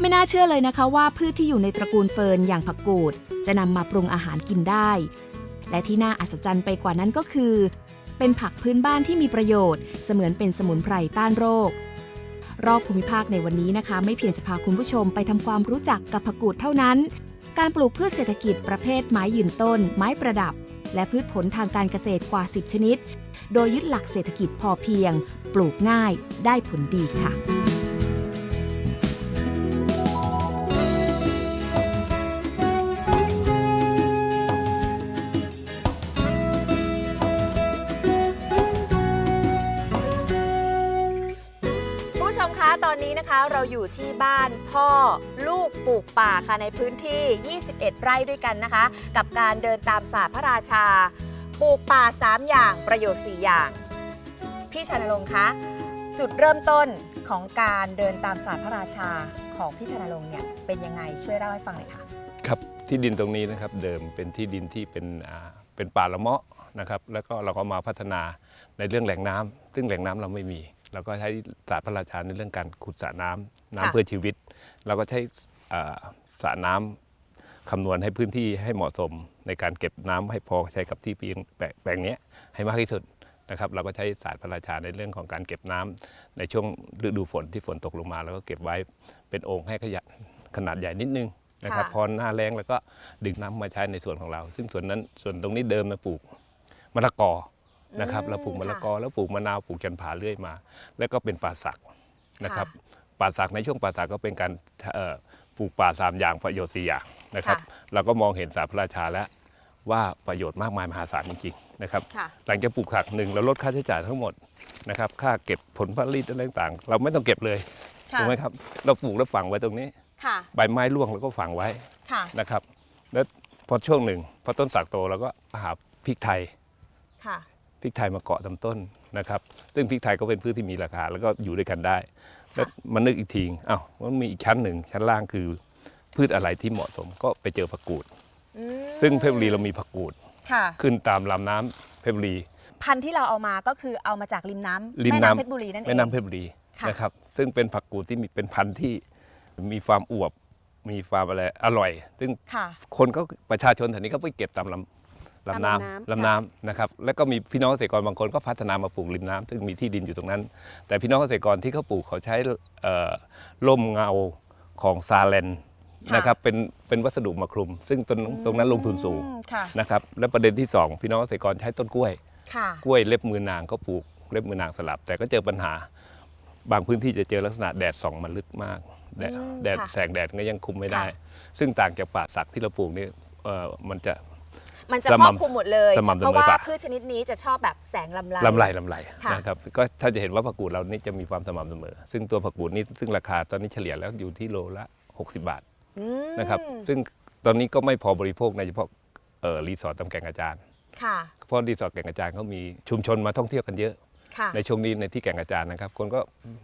ไม่น่าเชื่อเลยนะคะว่าพืชที่อยู่ในตระกูลเฟิร์นอย่างผักกูด จะนำมาปรุงอาหารกินได้ และที่น่าอัศจรรย์ไปกว่านั้นก็คือ เป็นผักพื้นบ้านที่มีประโยชน์ เสมือนเป็นสมุนไพรต้านโรค รอบภูมิภาคในวันนี้นะคะ ไม่เพียงจะพาคุณผู้ชมไปทำความรู้จักกับผักกูดเท่านั้น การปลูกพืชเศรษฐกิจประเภทไม้ยืนต้น ไม้ประดับ และพืชผลทางการเกษตรกว่า 10 ชนิด โดยยึดหลักเศรษฐกิจพอเพียง ปลูกง่าย ได้ผลดีค่ะ ตอนนี้นะคะเราอยู่ที่บ้านพ่อลูกปลูกป่าค่ะในพื้นที่ 21 ไร่ด้วยกันนะคะ กับการเดินตามศาสตร์พระราชา ปลูกป่า 3 อย่างประโยชน์ 4 อย่าง พี่ชนรงค์คะ จุดเริ่มต้นของการเดินตามศาสตร์พระราชาของพี่ชนรงค์เนี่ยเป็นยังไงช่วยเล่าให้ฟังหน่อยค่ะ ครับที่ดินตรงนี้นะครับเดิมเป็นที่ดินที่เป็นอ่าเป็นป่าละเมาะนะครับแล้วก็เราก็มาพัฒนาในเรื่องแหล่งน้ำซึ่งแหล่งน้ำเราไม่มี เราก็ใช้ศาสตร์พระราชาในเรื่องการขุดสระน้ำน้ำค่ะเพื่อชีวิตเราก็ใช้อ่าสระน้ำคำนวณให้พื้นที่ให้เหมาะสมในการเก็บน้ำให้พอใช้กับที่เพียงแปลงแปลงเนี้ยให้มากที่สุดนะครับ เราก็ใช้ศาสตร์พระราชาในเรื่องของการเก็บน้ำในช่วงฤดูฝนที่ฝนตกลงมา แล้วก็เก็บไว้เป็นโอ่งให้ขยะขนาดใหญ่นิดนึงนะครับค่ะพอหน้าแรงแล้วก็ดึงน้ำมาใช้ในส่วนของเรา ซึ่งส่วนนั้นส่วนตรงนี้เดิมมาปลูกมะละกอ นะครับอืมเราปลูกมะละค่ะกอแล้วปลูกมะนาวปลูกจันผาเรื่อยมา แล้วก็เป็นป่าสักนะครับป่าสักในช่วงป่าสักก็เป็นการเอ่อปลูกป่าสามอย่างประโยชน์สี่อย่างนะครับค่ะเราก็มองเห็นศาสตร์พระราชาแล้วว่าประโยชน์มากมายมหาศาลจริงๆนะครับค่ะหลังจากปลูกผักหนึ่งเราลดค่าใช้จ่ายทั้งหมดนะครับค่าเก็บผลผลิตอะไรต่างๆ เราไม่ต้องเก็บเลยค่ะถูกไหมครับเราปลูกแล้วฝังไว้ตรงนี้ค่ะใบไม้ร่วงเราก็ฝังไว้ค่ะนะครับแล้วพอช่วงหนึ่งพอต้นสักโตเราก็หาพริกไทยค่ะ พริกไทยมาเกาะลำต้นนะครับซึ่งพริกไทยก็เป็นพืชที่มีราคา แล้วก็อยู่ด้วยกันได้ แล้วมานึกอีกทีอ้าวมันมีอีกชั้นหนึ่งชั้นล่างคือ พืชอะไรที่เหมาะสมก็ไปเจอผักกูด อืมซึ่งเพชรบุรีเรามีผักกูด ค่ะ ขึ้นตามลำน้ำเพชรบุรี พันธุ์ที่เราเอามาก็คือเอามาจากริมน้ำริมแม่น้ำ น้ำเพชรบุรีนั่นเอง แม่น้ำเพชรบุรีค่ะ นะครับซึ่งเป็นผักกูดที่มีเป็นพันธุ์ที่มีความอวบ มีความอะไรอร่อย ซึ่งค่ะ คนก็ประชาชนแถวนี้ก็ไปเก็บตามลำ ลำน้ตามลำน้ำำลำน้ำนะครับแล้วก็มีพี่น้องเกษตรกรบางคนก็พัฒนามาปลูกริมน้ำซึ่งมีที่ดินอยู่ตรงนั้น แต่พี่น้องเกษตรกรที่เขาปลูกเขาใช้เอ่อร่มเงาของซาเลนนะครับเป็นเป็นวัสดุมาคลุม ซึ่งตรงตรงนั้นลงทุนสูงอืมค่ะนะครับและประเด็นที่สองพี่น้องเกษตรกรใช้ต้นกล้วยค่ะกล้วยเล็บมือนางก็ปลูกเล็บมือนางสลับ แต่ก็เจอปัญหา บางพื้นที่จะเจอลักษณะแดดส่องมันลึกมากแดดอืมแดดค่ะแสงแดดก็ยังคุมไม่ได้ค่ะซึ่งต่างจากป่าสักที่เราปลูกนี่เอ่อมันจะ มันจะสครอบม่ำคลุมหมดเลยสม่ำเสมอเพราะว่าป่ะพืชชนิดนี้จะชอบแบบแสงลำไร ลำไรลำไรค่ะนะครับก็ถ้าจะเห็นว่าผักกูดเรานี่จะมีความสม่ำเสมอ ซึ่งตัวผักกูดนี่ซึ่งราคาตอนนี้เฉลี่ยแล้วอยู่ที่โลละ 60 บาทอืมนะครับซึ่งตอนนี้ก็ไม่พอบริโภคในเฉพาะเอ่อรีสอร์ทตำแก่งอาจารย์ค่ะเพราะรีสอร์ทแก่งอาจารย์เขามีชุมชนมาท่องเที่ยวกันเยอะ ค่ะ ในช่วงนี้ในที่แก่งอาจารย์นะครับ คนก็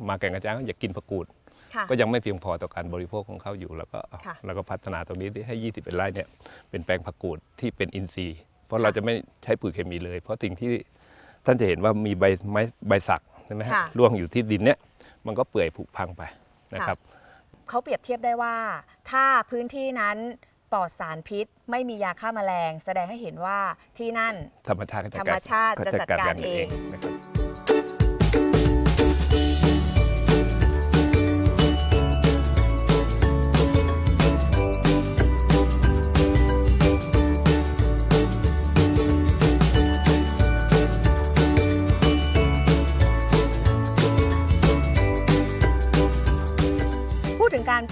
มาแก่งอาจารย์ก็อยากกินผักกูดค่ะ ก็ยังไม่เพียงพอต่อการบริโภคของเขาอยู่ แล้วก็ค่ะเราก็พัฒนาตรงนี้ให้20เป็นไร่เนี่ยเป็นแปลงผักกูดที่เป็นอินทรีย์ เพราะเราจะไม่ใช้ปุ๋ยเคมีเลย เพราะสิ่งที่ท่านจะเห็นว่ามีใบไม้ใบสักใช่ไหมฮะค่ะร่วงอยู่ที่ดินเนี่ยมันก็เปื่อยผุพังไปนะครับเขาเปรียบเทียบได้ว่า ถ้าพื้นที่นั้นปลอดสารพิษ ไม่มียาฆ่าแมลง แสดงให้เห็นว่าที่นั่น ธรรมชาติก็จะธรรมชาติจะจัดการเองนะครับ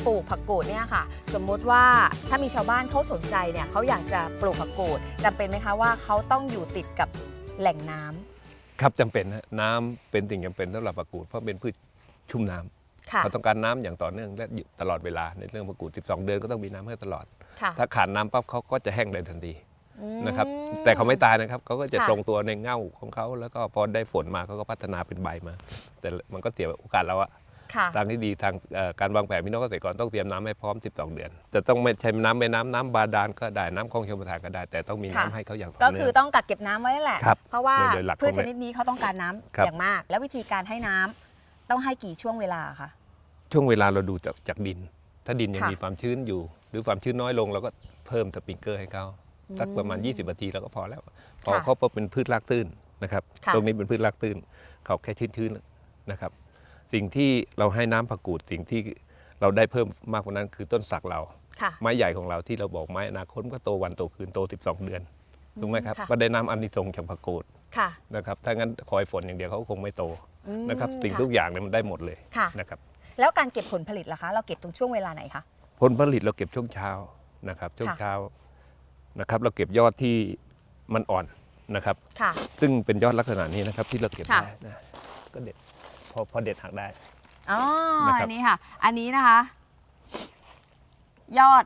ปลูกผักกูดเนี่ยค่ะ สมมุติว่าถ้ามีชาวบ้านเขาสนใจเนี่ยเขาอยากจะปลูกผักกูดจำเป็นไหมคะว่าเขาต้องอยู่ติดกับแหล่งน้ำครับจำเป็นนะน้ำเป็นสิ่งจำเป็นสำหรับผักกูดเพราะเป็นพืชชุ่มน้ำค่ะเขาต้องการน้ำอย่างต่อเนื่องและอยู่ตลอดเวลาในเรื่องผักกูด 12 เดือนก็ต้องมีน้ำให้ตลอด ค่ะถ้าขาดน้ำปั๊บเขาก็จะแห้งได้ทันทีอืม นะครับ แต่เขาไม่ตายนะครับเขาก็จะค่ะทรงตัวในเง่าของเขาแล้วก็พอได้ฝนมาเขาก็พัฒนาเป็นใบมา แต่มันก็เสียโอกาสแล้วอะค่ะ ทางที่ดีทางเอ่อการวางแผนพี่น้องเกษตรกรต้องเตรียมน้ำให้พร้อม 12 เดือนแต่ต้องไม่ใช่น้ำแม่น้ำน้ำบาดาลก็ได้น้ำคลองชลประทานก็ได้ แต่ต้องมีค่ะน้ำให้เขาอย่างต่ก็อเนื่คือองต้องกักเก็บน้ำไว้แหละครับเพราะว่าโดยหลักพืชของชมันนิดนี้เขาต้องการน้ำครับอย่างมาก แล้ววิธีการให้น้ำต้องให้กี่ช่วงเวลาคะช่วงเวลาเราดูจากจากดิน ถ้าดินยังค่ะมีความชื้นอยู่ หรือความชื้นน้อยลงเราก็เพิ่มสปริงเกอร์ให้เขาสักประมาณ 20นาทีเราก็พอแล้ว พอค่ะเขาเป็นพืชรากตื้นนะครับค่ะตรงนี้เป็นพืชรากตื้นเขาแค่ชื้นๆนะครับ สิ่งที่เราให้น้ำผักกูดสิ่งที่เราได้เพิ่มมากกว่านั้นคือต้นสักเราค่ะไม้ใหญ่ของเราที่เราบอกไม้อนาคตมันก็โตวันโตคืนโต 12 เดือนถูกไหมครับค่ะก็ได้น้ำอันนิสงส์จากผักกูดค่ะนะครับถ้างั้นคอยฝนอย่างเดียวเขาก็คงไม่โตอืมนะครับสิ่งค่ะทุกอย่างเนี่ยมันได้หมดเลยค่ะนะครับแล้วการเก็บผลผลิตล่ะคะ เราเก็บตรงช่วงเวลาไหนคะผลผลิตเราเก็บช่วงเช้านะครับ ช่วงค่ะเช้านะครับ เราเก็บยอดที่มันอ่อนนะครับค่ะซึ่งเป็นยอดลักษณะนี้นะครับที่เราเก็บค่ะได้นะก็เด็ด พอพอเด็ดหักได้ อ๋อนะครับ อันนี้ค่ะ อันนี้นะคะ ยอด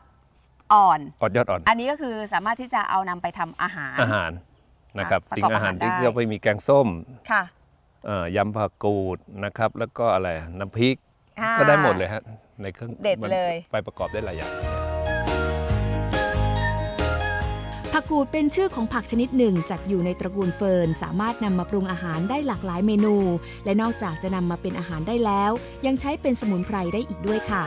อ่อนอ่อนยอดอ่อน อันนี้ก็คือสามารถที่จะเอานำไปทำอาหาร อาหารนะครับประสิ่กอบงอาหารอาหารที่ได้ เราไปมีแกงส้มค่ะเอ่อยำผักกูดนะครับ แล้วก็อะไรน้ำพริก อ่า ก็ได้หมดเลยฮะในเครื่องเด็ดมันเลย ไปประกอบได้หลายอย่าง กูดเป็นชื่อของผักชนิดหนึ่งจัดอยู่ในตระกูลเฟิร์น สามารถนำมาปรุงอาหารได้หลากหลายเมนู และนอกจากจะนำมาเป็นอาหารได้แล้ว ยังใช้เป็นสมุนไพรได้อีกด้วยค่ะ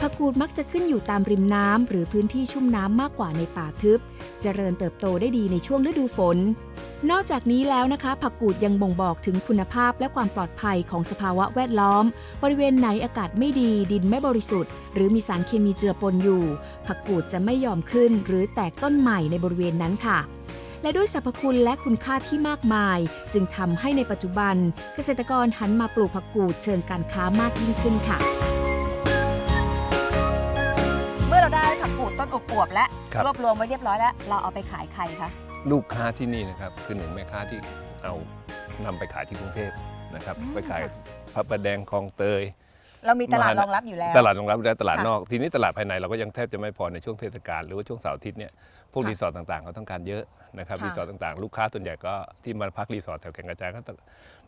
ผักกูดมักจะขึ้นอยู่ตามริมน้ำหรือพื้นที่ชุ่มน้ำมากกว่าในป่าทึบเจริญเติบโตได้ดีในช่วงฤดูฝน นอกจากนี้แล้วนะคะ ผักกูดยังบ่งบอกถึงคุณภาพและความปลอดภัยของสภาวะแวดล้อม บริเวณไหนอากาศไม่ดีดินไม่บริสุทธิ์ หรือมีสารเคมีเจือปนอยู่ ผักกูดจะไม่ยอมขึ้น หรือแตกต้นใหม่ในบริเวณนั้นค่ะ และด้วยสรรพคุณและคุณค่าที่มากมาย จึงทำให้ในปัจจุบัน เกษตรกรหันมาปลูกผักกูดเชิงการค้ามากยิ่งขึ้นค่ะเมื่อเราได้ผักกูดต้นอวบๆและครับรวบรวมไว้เรียบร้อยแล้ว เราเอาไปขายใครคะ ลูกค้าที่นี่นะครับคือหนึ่งแม่ค้าที่เอานำไปขายที่กรุงเทพนะครับ อืมไปขายค่ะ พระประแดงคลองเตย เรามีตลาดมานะรองรับอยู่แล้ว ตลาดรองรับและตลาดค่ะนอก ทีนี้ตลาดภายในเราก็ยังแทบจะไม่พอในช่วงเทศกาลหรือว่าช่วงเสาร์อาทิตย์เนี่ยพวกค่ะรีสอร์ทต่างๆเขาต้องการเยอะนะครับค่ะ รีสอร์ทต่างๆ ลูกค้าส่วนใหญ่ก็ที่มาพักรีสอร์ทแถวแก่งกระจานก็ต้อง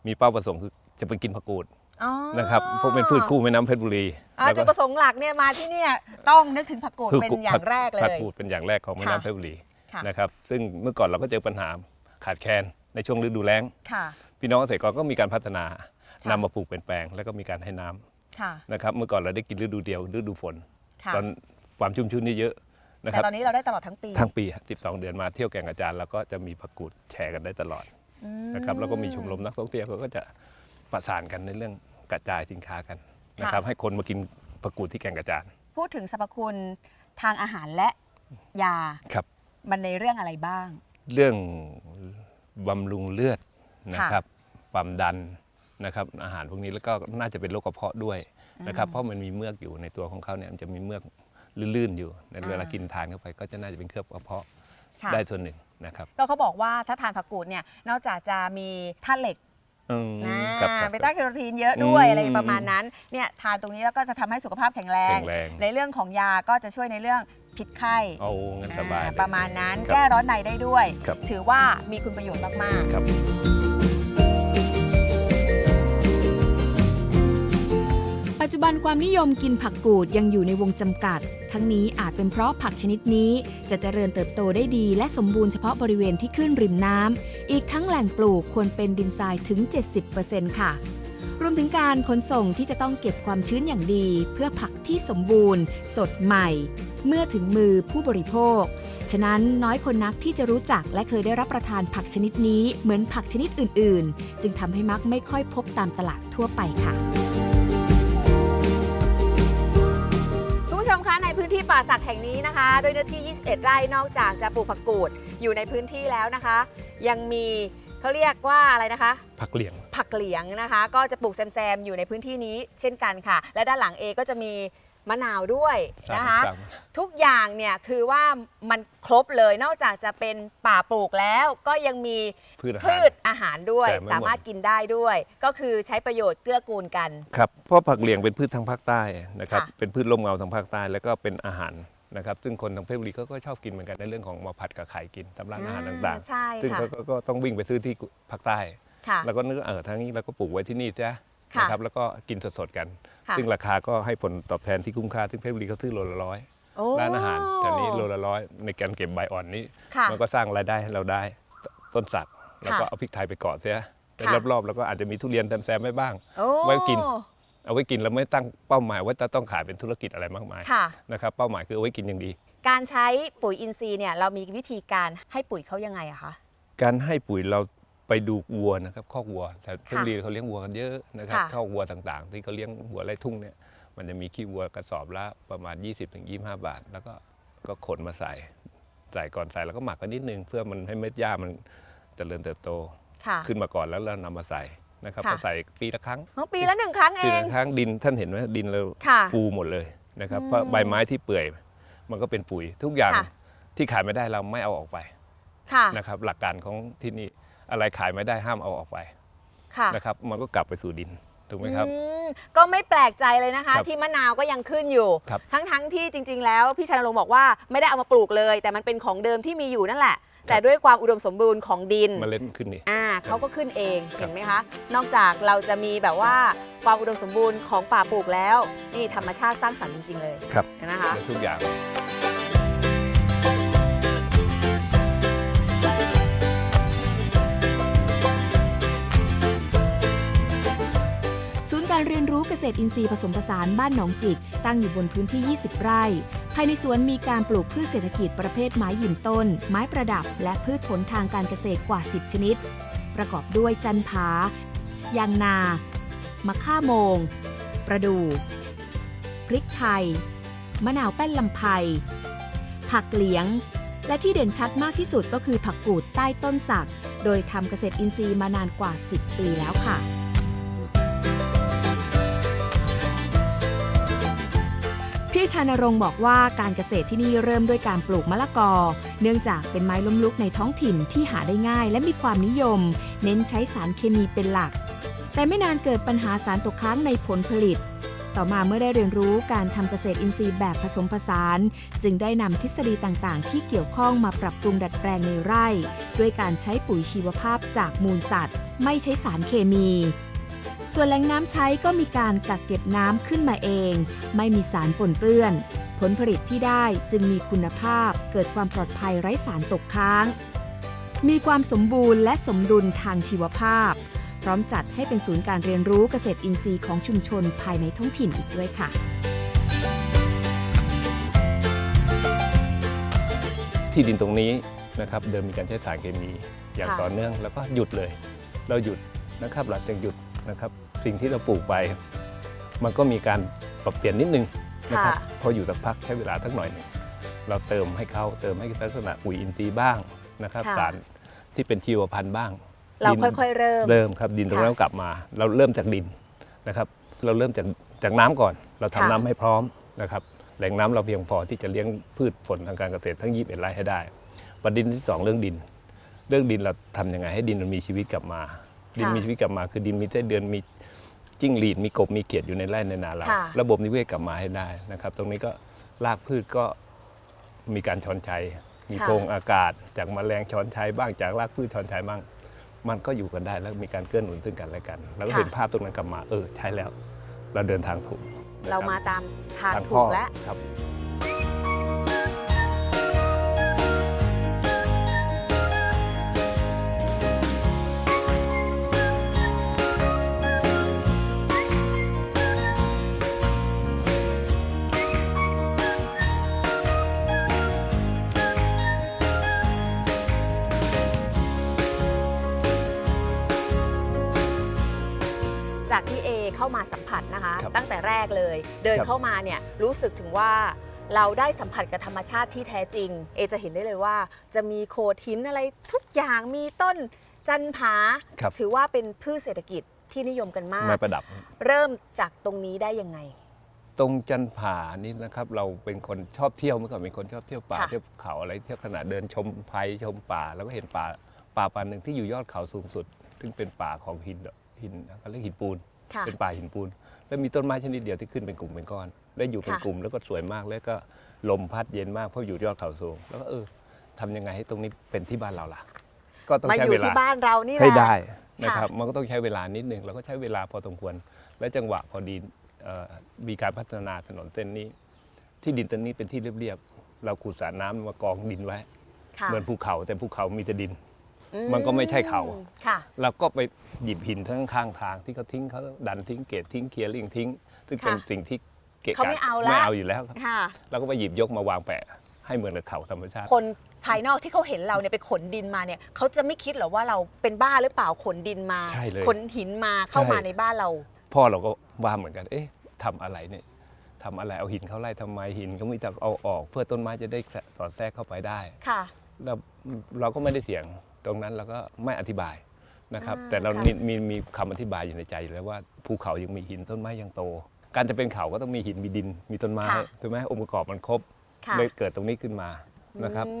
มีเป้าประสงค์คือจะไปกินผักกูดอ๋อนะครับพวกเป็นพืชคู่แม่น้ำเพชรบุรีอ่าแล้วจุดก็ประสงค์หลักเนี่ยมาที่เนี่ยต้องนึกถึงผักกูดคือเป็นอย่างแรกเลผักย กูดเป็นอย่างแรกของแม่ค่ะน้ำเพชรบุรีค่ะ นะครับ ซึ่งเมื่อก่อนเราก็เจอปัญหาขาดแคลนในช่วงฤดูแล้งค่ะพี่น้องเกษตรกรก็มีการพัฒนาค่ะนำมาปลูกเป็นแปลง แล้วก็มีการให้น้ำค่ะนะครับเมื่อก่อนเราได้กินฤดูเดียวฤดูฝนค่ะตอนความชุ่มชื้นนี่เยอะนะคแต่รับตอนนี้เราได้ตลอดทั้งปี ทั้งปีฮะ12 เดือนมาเที่ยวแก่งกระจานเราก็จะมีผักกูดแชร์กันได้ตลอดอืนะครับแล้วก็มีชมรมนักท่องเที่ยวเขาก็จะประสานกันในเรื่องกระจายสินค้ากันนะครับให้คนมากินผักกูดที่แก่งกระจานพูดถึงสรรพคุณทางอาหารและยาครับ มันในเรื่องอะไรบ้าง เรื่องบำรุงเลือดนะค่ะครับ ความดันนะครับ อาหารพวกนี้แล้วก็น่าจะเป็นโรคกระเพาะด้วยนะครับอืมเพราะมันมีเมือกอยู่ในตัวของเขาเนี่ยมันจะมีเมือกลื่นๆอยู่ ในเวลาอ่ากินทานเข้าไป ก็จะน่าจะเป็นเคลือบกระเพาะค่ะได้ส่วนหนึ่งนะครับ ก็เขาบอกว่าถ้าทานผักกูดเนี่ยนอกจากจะมีธาตุเหล็กอืมนะครับครับเบต้าแคโรทีนเยอะด้วยอืมอะไรประมาณนั้นเนี่ยทานตรงนี้แล้วก็จะทำให้สุขภาพแข็งแรงแข็งแรง ในเรื่องของยาก็จะช่วยในเรื่อง พิษไข้เอาเงินสบายอ่าเลย ประมาณนั้นครับแก้ร้อนในได้ด้วย ครับ ถือว่ามีคุณประโยชน์มากครับปัจจุบันความนิยมกินผักกูดยังอยู่ในวงจำกัด ทั้งนี้อาจเป็นเพราะผักชนิดนี้จะเจริญเติบโตได้ดีและสมบูรณ์เฉพาะบริเวณที่ขึ้นริมน้ำ อีกทั้งแหล่งปลูกควรเป็นดินทรายถึง 70%ค่ะ รวมถึงการขนส่งที่จะต้องเก็บความชื้นอย่างดี เพื่อผักที่สมบูรณ์ สดใหม่ เมื่อถึงมือผู้บริโภค ฉะนั้นน้อยคนนักที่จะรู้จักและเคยได้รับประทานผักชนิดนี้เหมือนผักชนิดอื่น ๆ จึงทำให้มักไม่ค่อยพบตามตลาดทั่วไปค่ะๆคุณผู้ชมคะในพื้นที่ป่าสักแห่งนี้นะคะโดยเนื้อที่ 21 ไร่นอกจากจะปลูกผักกูดอยู่ในพื้นที่แล้วนะคะ ยังมีเขาเรียกว่าอะไรนะคะ ผักเหลียง ผัผักเหลียงนะคะ ก็จะปลูกแซมๆอยู่ในพื้นที่นี้เช่นกันค่ะ และด้านหลังเอก็จะมี มะนาวด้วยสร้างนะคะสร้างทุกอย่างเนี่ยคือว่ามันครบเลยนอกจากจะเป็นป่าปลูกแล้วก็ยังมี พืชอาหาร พืชอาหารด้วยแต่ไม่หมด สามารถกินได้ด้วย ก็คือใช้ประโยชน์เกื้อกูลกัน ครับเพราะผักเหลียงเป็นพืชทางภาคใต้นะครับค่ะ เป็นพืชร่มเงาทางภาคใต้แล้วก็เป็นอาหารนะครับซึ่งคนทางเพชรบุรีเขาก็ชอบกินเหมือนกันในเรื่องของมาผัดกับไข่กินตามร้านอาหารต่างใช่ๆซึ่งค่ะเขาก็ก็ต้องวิ่งไปซื้อที่ภาคใต้ ค่ะ แล้วก็นึกว่าเออทางนี้เราก็ปลูกไว้ที่นี่จ้ะ ค่ะนะครับแล้วก็กินสดๆกัน ค่ะ ซึ่งราคาก็ให้ผลตอบแทนที่คุ้มค่าซึ่งเพชรบุรีเขาซื้อโลละร้อยโอ้ร้านอาหารแถวนี้โลละร้อยในการเก็บใบอ่อนนี้ ค่ะ มันก็สร้างรายได้ให้เราได้ต้นสักแล้วก็ค่ะเอาพริกไทยไปเกาะเสียค่ะ รอบๆแล้วก็อาจจะมีทุเรียนแซมๆไว้บ้าง โอ้ไว้กิน เอาไว้กินแล้วไม่ตั้งเป้าหมายว่าจะต้องขายเป็นธุรกิจอะไรมากมายค่ะ นะครับเป้าหมายคือเอาไว้กินอย่างดี การใช้ปุ๋ยอินทรีย์เนี่ยเรามีวิธีการให้ปุ๋ยเขายังไงอะคะ การให้ปุ๋ยเรา ไปดูวัวนะครับคอกวัวแต่เพชรค่ะบุรีเขาเลี้ยงวัวกันเยอะนะครับค่ะ คอกวัวต่างๆ ที่เขาเลี้ยงวัวไร่ทุ่งเนี่ยมันจะมีขี้วัวกระสอบละประมาณ 20-25 บาท แล้วก็ก็ขนมาใส่ใส่ก่อนใส่แล้วก็หมักกันนิดนึง เพื่อมันให้เม็ดหญ้ามันเจริญเติบโต ค่ะ ขึ้นมาก่อนแล้วเรานำมาใส่นะครับค่ะก็ใส่ปีละครั้งอ๋อปีละหนึ่งครั้งเอปีง ละครั้งดินท่านเห็นไหมดินเรา ค่ะ ฟูหมดเลยนะครับอืมเพราะใบไม้ที่เปื่อยมันก็เป็นปุ๋ยทุกอย่างค่ะ ที่ขายไม่ได้เราไม่เอาออกไปค่ะ นะครับ หลักการของที่นี่ อะไรขายไม่ได้ห้ามเอาออกไปค่ะนะครับ มันก็กลับไปสู่ดินถูกไหมครับ อืมก็ไม่แปลกใจเลยนะคะ ครับที่มะนาวก็ยังขึ้นอยู่ ครับทั้งๆที่จริง ๆ แล้วพี่ชานรงค์บอกว่าไม่ได้เอามาปลูกเลย แต่มันเป็นของเดิมที่มีอยู่นั่นแหละ แต่ด้วยความอุดมสมบูรณ์ของดิน เมาเล็ดขึ้นนี่ อ่าเขาก็ขึ้นเองครับ เห็นไหมคะ นอกจากเราจะมีแบบว่าความอุดมสมบูรณ์ของป่าปลูกแล้ว นี่ธรรมชาติสร้างสรรค์จริง ๆ เลยครับนะคะ ทุกอย่าง รู้เกษตรอินทรีย์ผสมผสานบ้านหนองจิก ตั้งอยู่บนพื้นที่ 20 ไร่ ภายในสวนมีการปลูกพืชเศรษฐกิจประเภทไม้ยืนต้น ไม้ประดับ และพืชผลทางการเกษตรกว่า 10 ชนิด ประกอบด้วยจันผายางนามะข่าโมง ประดู่พริกไทย มะนาวแป้นลำไพผักเหลียง และที่เด่นชัดมากที่สุดก็คือผักกูดใต้ต้นสัก โดยทำเกษตรอินทรีย์มานานกว่า 10 ปีแล้วค่ะ พี่ชานรงค์บอกว่าการเกษตรที่นี่เริ่มด้วยการปลูกมะละกอ เนื่องจากเป็นไม้ล้มลุกในท้องถิ่นที่หาได้ง่ายและมีความนิยม เน้นใช้สารเคมีเป็นหลัก แต่ไม่นานเกิดปัญหาสารตกค้างในผลผลิต ต่อมาเมื่อได้เรียนรู้การทำเกษตรอินทรีย์แบบผสมผสาน จึงได้นำทฤษฎีต่างๆ ที่เกี่ยวข้องมาปรับปรุงดัดแปลงในไร่ ด้วยการใช้ปุ๋ยชีวภาพจากมูลสัตว์ ไม่ใช้สารเคมี ส่วนแหล่งน้ำใช้ก็มีการกักเก็บน้ำขึ้นมาเอง ไม่มีสารปนเปื้อน ผลผลิตที่ได้จึงมีคุณภาพ เกิดความปลอดภัยไร้สารตกค้าง มีความสมบูรณ์และสมดุลทางชีวภาพ พร้อมจัดให้เป็นศูนย์การเรียนรู้เกษตรอินทรีย์ของชุมชนภายในท้องถิ่นอีกด้วยค่ะที่ดินตรงนี้นะครับเดิมมีการใช้สารเคมีอย่างค่ะต่อเนื่องแล้วก็หยุดเลย เราหยุดนะครับหลังจากหยุด นะครับสิ่งที่เราปลูกไปมันก็มีการปรับเปลี่ยนนิดนึงนะครับค่ะพออยู่สักพักใช้เวลาสักหน่อยหนึ่งเราเติมให้เขาเติมให้ลักษณะปุ๋ยอินทรีย์บ้างนะครับค่ะสารที่เป็นชีวพันธุ์บ้าง เราดินค่อยๆเริ่มเริ่มครับดินตรงค่ะนั้นกลับมา เราเริ่มจากดินนะครับ เราเริ่มจากจากน้ำก่อน เราทำค่ะน้ำให้พร้อมนะครับแหล่งน้ำเราเพียงพอที่จะเลี้ยงพืชผลทางการเกษตรทั้ง21ไร่ให้ได้ประเด็นที่สองเรื่องดิน เรื่องดินเราทำยังไงให้ดินมันมีชีวิตกลับมา ดินมีชีวิตกลับมาคือดินมีไส้เดือนมีจิ้งหรีดมีกบมีเขียดอยู่ในไร่ในนาเราค่ะระบบนิเวศกลับมาให้ได้นะครับ ตรงนี้ก็รากพืชก็มีการช้อนชัยมีค่ะ โพรงอากาศ จากแมลงช้อนชัยบ้างจากรากพืชช้อนชัยบ้าง มันก็อยู่กันได้แล้วมีการเกื้อหนุนซึ่งกันและกัน แล้วก็ค่ะเห็นภาพตรงนั้นกลับมาเออใช่แล้ว เราเดินทางถูกนะคบเรามาตามทางทางถูพ่อกแล้ว ครับ จากที่เอเข้ามาสัมผัสนะคะ ครับตั้งแต่แรกเลย เดินครับ เข้ามาเนี่ยรู้สึกถึงว่าเราได้สัมผัสกับธรรมชาติที่แท้จริง เอจะเห็นได้เลยว่า จะมีโขดหินอะไรทุกอย่างมีต้นจันผา ครับถือว่าเป็นพืชเศรษฐกิจที่นิยมกันมาก ไม้ประดับ เริ่มจากตรงนี้ได้ยังไง ตรงจันผานี่นะครับ เราเป็นคนชอบเที่ยวเมื่อก่อนเป็นคนชอบเที่ยวป่าค่ะ เที่ยวเขาอะไรเที่ยวขนาดเดินชมภัยชมป่า แล้วก็เห็นป่าป่าป่าหนึ่งที่อยู่ยอดเขาสูงสุด ซึ่งเป็นป่าของหิน หินเขาเรียกหินปูน ค่ะ เป็นป่าหินปูน แล้วมีต้นไม้ชนิดเดียวที่ขึ้นเป็นกลุ่มเป็นก้อนได้อยู่เป็นค่ะ กลุ่มแล้วก็สวยมากแล้วก็ลมพัดเย็นมากเพราะอยู่ยอดเขาสูง แล้วก็เออทำยังไงให้ตรงนี้เป็นที่บ้านเราล่ะ ก็ต้องมาอใช้ยู่เวลาที่บ้านเรานี่แหละให้ได้นะค่ะครับมันก็ต้องใช้เวลานิดนึงเราก็ใช้เวลาพอสมควร และจังหวะพอดีเอ่อมีการพัฒนาถนนเส้นนี้ ที่ดินตรงนี้เป็นที่เรียบๆเราขุดสระน้ำมากองดินไว้ ค่ะ เหมือนภูเขาแต่ภูเขามีแต่ดินอื มันก็ไม่ใช่เขา ค่ะ เราก็ไปหยิบหินทั้งข้างทางที่เขาทิ้งเขาดันทิ้งเกตทิ้งเคลียร์ลิงทิ้ง ซึ่งเป็นค่ะสิ่งที่เกะเขากะไม่เอาละ ไม่เอาอยู่แล้วครับค่ะ เราก็ไปหยิบยกมาวางแปะให้เหมือนกับเขาธรรมชาติ คนภายนอกที่เขาเห็นเราเนี่ยไปขนดินมาเนี่ยเขาจะไม่คิดหรอว่าเราเป็นบ้าหรือเปล่าขนดินมา ใช่เลยขนหินมาเข้าใช่มาในบ้านเรา พ่อเราก็ว่าเหมือนกัน เอ๊ะทำอะไรเนี่ยทำอะไรเอาหินเข้าไล่ทำไมหินก็มีแต่เอาออก เพื่อต้นไม้จะได้สอดแทรกเข้าไปได้ ค่ะ แล้วเราก็ไม่ได้เสียง ตรงนั้นเราก็ไม่อธิบายนะครับอ่าแต่เราค่ะมีมีมีคำอธิบายอยู่ในใจอยู่แล้วว่าภูเขายังมีหินต้นไม้ยังโต การจะเป็นเขาก็ต้องมีหินมีดินมีต้นไม้ถูกไหมองค์ประกอบมันครบค่ะ เลยเกิดตรงนี้ขึ้นมานะครับ อื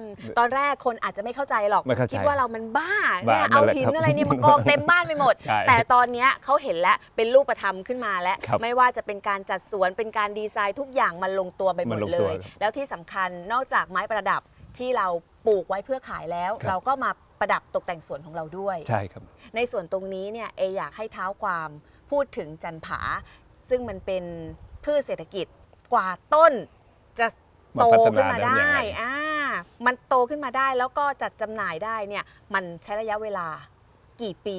มตอนแรกคนอาจจะไม่เข้าใจหรอก ไม่เข้าใจคิดว่าเรามันบ้าบ้าเนี่ยนั่เอานแหละหินครับอะไรเนี่ยมากองเต็มบ้านไปหมด ใช่แต่ตอนเนี้ยเขาเห็นแล้วเป็นรูปธรรมขึ้นมาแล้ว ครับไม่ว่าจะเป็นการจัดสวนเป็นการดีไซน์ทุกอย่างมันลงตัวไปหมมัดนลงเลตัวยครับแล้วที่สำคัญนอกจากไม้ประดับที่เรา ปลูกไว้เพื่อขายแล้ว ครับ เราก็มาประดับตกแต่งสวนของเราด้วย ใช่ครับ ในส่วนตรงนี้เนี่ยเออยากให้เท้าความพูดถึงจันผา ซึ่งมันเป็นพืชเศรษฐกิจกว่าต้นจะมาโตพัฒขึ้นนามาได้ได้ยังไงอ่า มันโตขึ้นมาได้แล้วก็จัดจำหน่ายได้เนี่ยมันใช้ระยะเวลากี่ปี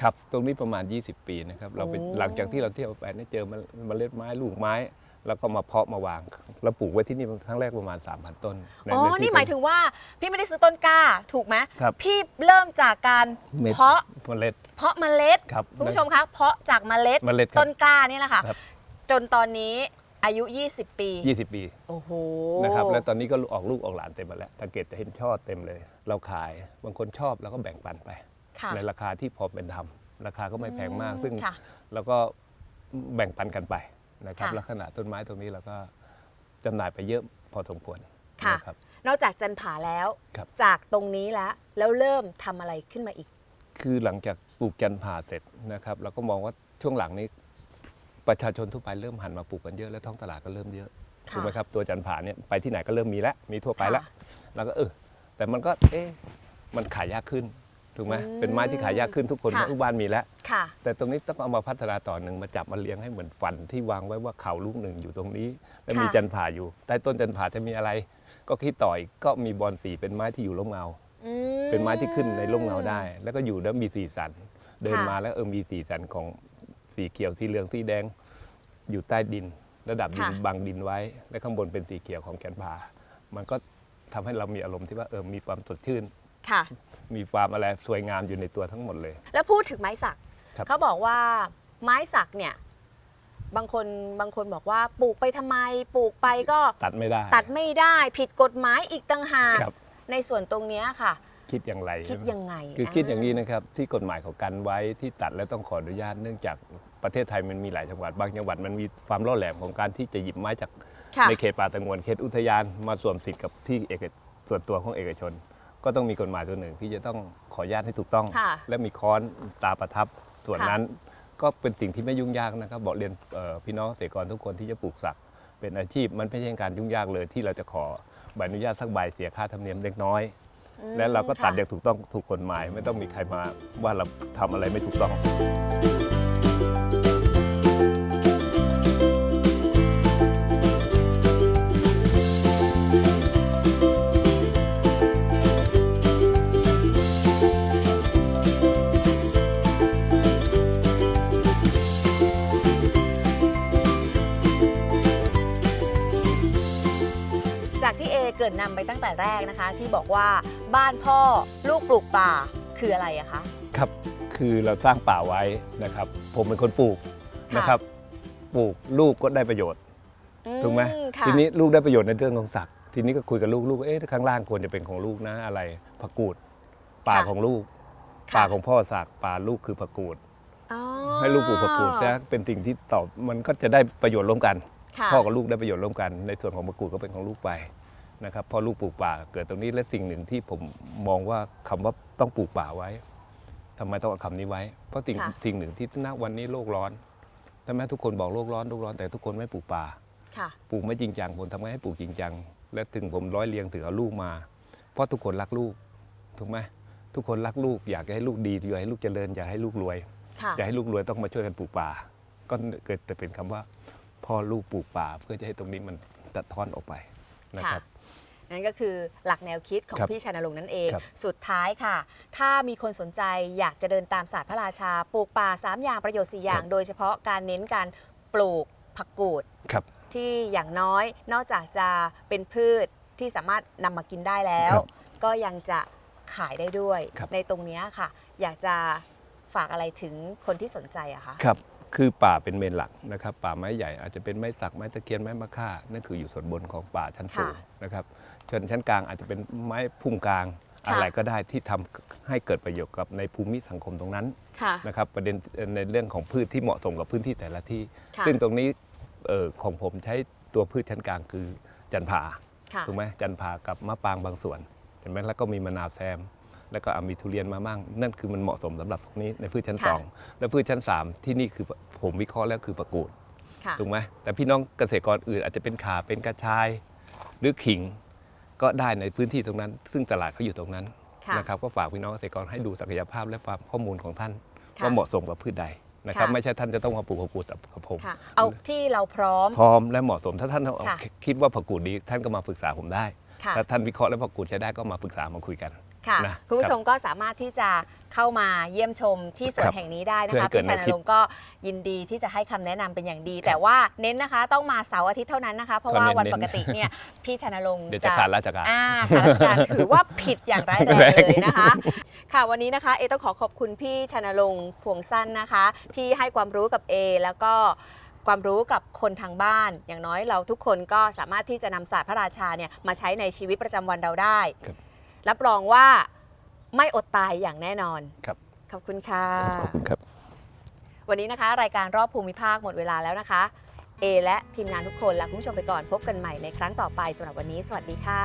ครับ ตรงนี้ประมาณ 20 ปีนะครับ เราไปโอ้ หลังจากที่เราเที่ยวไปเนี่ยเจอมันเมล็ดไม้ลูกไม้ แล้วก็มาเพาะมาวางแล้วปลูกไว้ที่นี่ครั้งแรกประมาณ 3,000 ต้นในอ๋อในที่นี่หมายถึงว่าพี่ไม่ได้ซื้อต้นกล้าถูกไหมครับพี่เริ่มจากการเม็ดเพาะเมล็ด เพาะเมล็ดครับคุณผู้ชมคะเพาะจากเมล็ดเมล็ดครัต้บนกล้านี่แหละค่ะ ครับ จนตอนนี้อายุ 20 ปี 20 ปีโอ้โหนะครับแล้วตอนนี้ก็ออกลูกออกหลานเต็มหมดแล้วสังเกตจะเห็นช่อเต็มเลย เราขายบางคนชอบแล้วก็แบ่งปันไป ค่ะ ในราคาที่พอเป็นธรรมราคาก็ไม่แพงมาก ซึ่งค่ะ เราก็แบ่งปันกันไป นะครับค่ะ ลักษณะต้นไม้ตรงนี้เราก็จำหน่ายไปเยอะพอสมควรค่ะ นะครับ นอกจากจันผาแล้ว ครับ จากตรงนี้แล้วแล้วเริ่มทำอะไรขึ้นมาอีก คือหลังจากปลูกจันทร์ผ่าเสร็จนะครับเราก็มองว่าช่วงหลังนี้ ประชาชนทั่วไปเริ่มหันมาปลูกกันเยอะและท้องตลาดก็เริ่มเยอะค่ะถูกไหมครับตัวจันทร์ผ่าเนี่ยไปที่ไหนก็เริ่มมีแล้วมีทั่วไปแล้วค่ะ แล้วก็เออแต่มันก็เอ๊ะมันขายยากขึ้น ถูกไหมอืมเป็นไม้ที่ขายยากขึ้นทุกคนค่ะ ทุกบ้านมีแล้ว ค่ะ แต่ตรงนี้ต้องเอามาพัฒนาต่อหนึ่งมาจับมาเลี้ยงให้เหมือนฟันที่วางไว้ว่าเขาลูกหนึ่งอยู่ตรงนี้ แล้วมีค่ะ จันทร์ผ่าอยู่ ใต้ต้นจันทร์ผ่าจะมีอะไร ก็คิดต่อยก็มีบอลสีเป็นไม้ที่อยู่ร่มเงา อื เป็นไม้ที่ขึ้นในร่มเงาได้ แล้วก็อยู่แล้วมีสีสัน เดินค่ะมาแล้วเออมีสีสันของสีเขียวสีเหลืองสีแดงอยู่ใต้ดิน ระดับดินค่ะ บังดินไว้ และข้างบนเป็นสีเขียวของแกนผ่ามันก็ทำให้เรามีอารมณ์ที่ว่าเออมีความสดชื่น ค่ะ มีความอะไรสวยงามอยู่ในตัวทั้งหมดเลย แล้วพูดถึงไม้สัก ครับ เขาบอกว่าไม้สักเนี่ย บางคนบางคนบอกว่าปลูกไปทำไม ปลูกไปก็ตัดไม่ได้ตัดไม่ได้ผิดกฎหมายอีกต่างหากครับ ในส่วนตรงเนี้ยค่ะ คิดอย่างไรคิดใช่ไหมยังไงคือคิดอย่างนี้นะครับ ที่กฎหมายของกันไว้ที่ตัดแล้วต้องขออนุญาตเนื่องจากประเทศไทยมันมีหลายจังหวัดบางจังหวัดมันมีความล่อแหลมของการที่จะหยิบไม้จากค่ะในเขตป่าสงวนเขตอุทยานมาสวมสิทธิ์กับที่เอกส่วนตัวของเอกชน ก็ต้องมีกฎหมายตัวหนึ่งที่จะต้องขออนุญาตให้ถูกต้อง ค่ะและมีค้อนตาประทับส่วนค่ะ นั้น ก็เป็นสิ่งที่ไม่ยุ่งยากนะครับ บอกเรียนเอ่อพี่น้องเกษตรกรทุกคนที่จะปลูกสักเป็นอาชีพมันไม่ใช่การยุ่งยากเลยที่เราจะขอใบอนุญาตสักใบเสียค่าธรรมเนียมเล็กน้อย อืมและเราก็ตัดอค่ะย่างถูกต้องถูกกฎหมาย ไม่ต้องมีใครมาว่าเราทำอะไรไม่ถูกต้อง ที่เอเกริดนำไปตั้งแต่แรกนะคะ ที่บอกว่าบ้านพ่อลูกปลูกป่าคืออะไรอะคะครับคือเราสร้างป่าไว้นะครับ ผมเป็นคนปลูกค่ะนะครับ ปลูกลูกก็ได้ประโยชน์อืถูกไหมค่ะทีนี้ลูกได้ประโยชน์ในเรื่องของสักทีนี้ก็คุยกับลูกลูกเอ๊ะข้างล่างควรจะเป็นของลูกนะอะไรผักกูดป่าของลูกค่ะป่าของพ่อสักป่าลูกคือผักกูดอ๋อให้ลูกปลูกผักกูดจะเป็นสิ่งที่ตอบมันก็จะได้ประโยชน์ร่วมกันค่ะพ่อกับลูกได้ประโยชน์ร่วมกัน ในส่วนของผักกูดก็เป็นของลูกไป นะครับพอลูกปลูกป่าเกิดตรงนี้และสิ่งหนึ่งที่ผมมองว่าคำว่าต้องปลูกป่าไว้ทำไมต้องเอาคำนี้ไว้ เพราะสิ่งค่ะสิ่งหนึ่งที่ณวันนี้โลกร้อนใช่ไหมทุกคนบอกโลกร้อนโลกร้อนแต่ทุกคนไม่ปลูกป่าค่ะปลูกไม่จริงจังผมทำไงให้ปลูกจริงจังและถึงผมร้อยเรียงถึงเอาลูกมา เพราะทุกคนรักลูกถูกไหมทุกคนรักลูกอยากให้ลูกดีอยากให้ลูกเจริญอยากให้ลูกรวยค่ะอยากให้ลูกรวยต้องมาช่วยกันปลูกป่า ก็เกิดแต่เป็นคำว่าพ่อลูกปลูกป่าเพื่อจะให้ตรงนี้มันตัดทอนออกไปนะครับ นั่นก็คือหลักแนวคิดของครับพี่ชานรงค์นั่นเอง ครับ สุดท้ายค่ะ ถ้ามีคนสนใจอยากจะเดินตามศาสตร์พระราชา ปลูกป่า 3 อย่างประโยชน์ 4 อย่าง โดยเฉพาะการเน้นการปลูกผักกูด ครับ ที่อย่างน้อยนอกจากจะเป็นพืชที่สามารถนำมากินได้แล้ว ครับก็ยังจะขายได้ด้วย ครับ ในตรงเนี้ยค่ะ อยากจะฝากอะไรถึงคนที่สนใจอะคะ ครับ คือป่าเป็นเมนหลักนะครับ ป่าไม้ใหญ่อาจจะเป็นไม้สักไม้ตะเคียนไม้มะค่านั่นคืออยู่ส่วนบนของป่าชั้นสูงนะครับส่วนชั้นกลางอาจจะเป็นไม้พุ่มกลางอะไรก็ได้ที่ทำให้เกิดประโยชน์กับในภูมิสังคมตรงนั้นค่ะนะครับประเด็นในเรื่องของพืชที่เหมาะสมกับพื้นที่แต่ละที่ค่ะซึ่งตรงนี้เอ่อของผมใช้ตัวพืชชั้นกลางคือจันผาค่ะถูกไหมจันผากับมะปรางบางส่วนเห็นไหมแล้วก็มีมะนาวแซม แล้วก็เอามีทุเรียนมามั่งนั่นคือมันเหมาะสมสำหรับพวกนี้ในพืชชั้น ค่ะสองและพืชชั้นสามที่นี่คือผมวิเคราะห์แล้วคือประกูดค่ะถูกไหมแต่พี่น้องเกษตรกรอื่นอาจจะเป็นขาเป็นกระชาย หรือขิงก็ได้ในพื้นที่ตรงนั้น ซึ่งตลาดเขาอยู่ตรงนั้นค่ะ นะครับก็ฝากพี่น้องเกษตรกรให้ดูศักยภาพและความข้อมูลของท่านค่ะว่าเหมาะสมกับพืชใดนะครับค่ะ ไม่ใช่ท่านจะต้องมาปลูกผักกูดกับผม ค่ะ เอาที่เราพร้อม พร้อมและเหมาะสมถ้าท่านค่ะ คิดว่าผักกูดดีท่านก็มาปรึกษาผมได้ ค่ะ ถ้าท่านวิเคราะห์แล้วผักกูดใช้ได้ก็มาปรึกษามาคุยกัน ค่ะ นะคุณผู้ครับชมก็สามารถที่จะเข้ามาเยี่ยมชมที่สวนครับแห่งนี้ได้นะเพื่อคะให้เกิดพี่ชายแนนวคิด รงค์ก็ยินดีที่จะให้คำแนะนำเป็นอย่างดี แต่ว่าเน้นนะคะต้องมาเสาร์อาทิตย์เท่านั้นนะคะ เพราะว่าก็เน้นๆวันปกติเนี่ยพี่ชานรงค์เดี๋ยวจะ ขาดราชการ อ่าขาดราชการถือว่าผิดอย่างร้ายแรงเลยนะคะ ค่ะวันนี้นะคะ เอต้องขอขอบคุณพี่ชานรงค์พวงสั้นนะคะ ที่ให้ความรู้กับเอแล้วก็ความรู้กับคนทางบ้าน อย่างน้อยเราทุกคนก็สามารถที่จะนำศาสตร์พระราชาเนี่ยมาใช้ในชีวิตประจำวันเราได้ ครับ รับรองว่าไม่อดตายอย่างแน่นอน ครับ ขอบคุณค่ะ ขอบคุณครับ วันนี้นะคะ รายการรอบภูมิภาคหมดเวลาแล้วนะคะ เอ และทีมงานทุกคนลาคุณผู้ชมไปก่อนพบกันใหม่ในครั้งต่อไปสำหรับวันนี้ สวัสดีค่ะ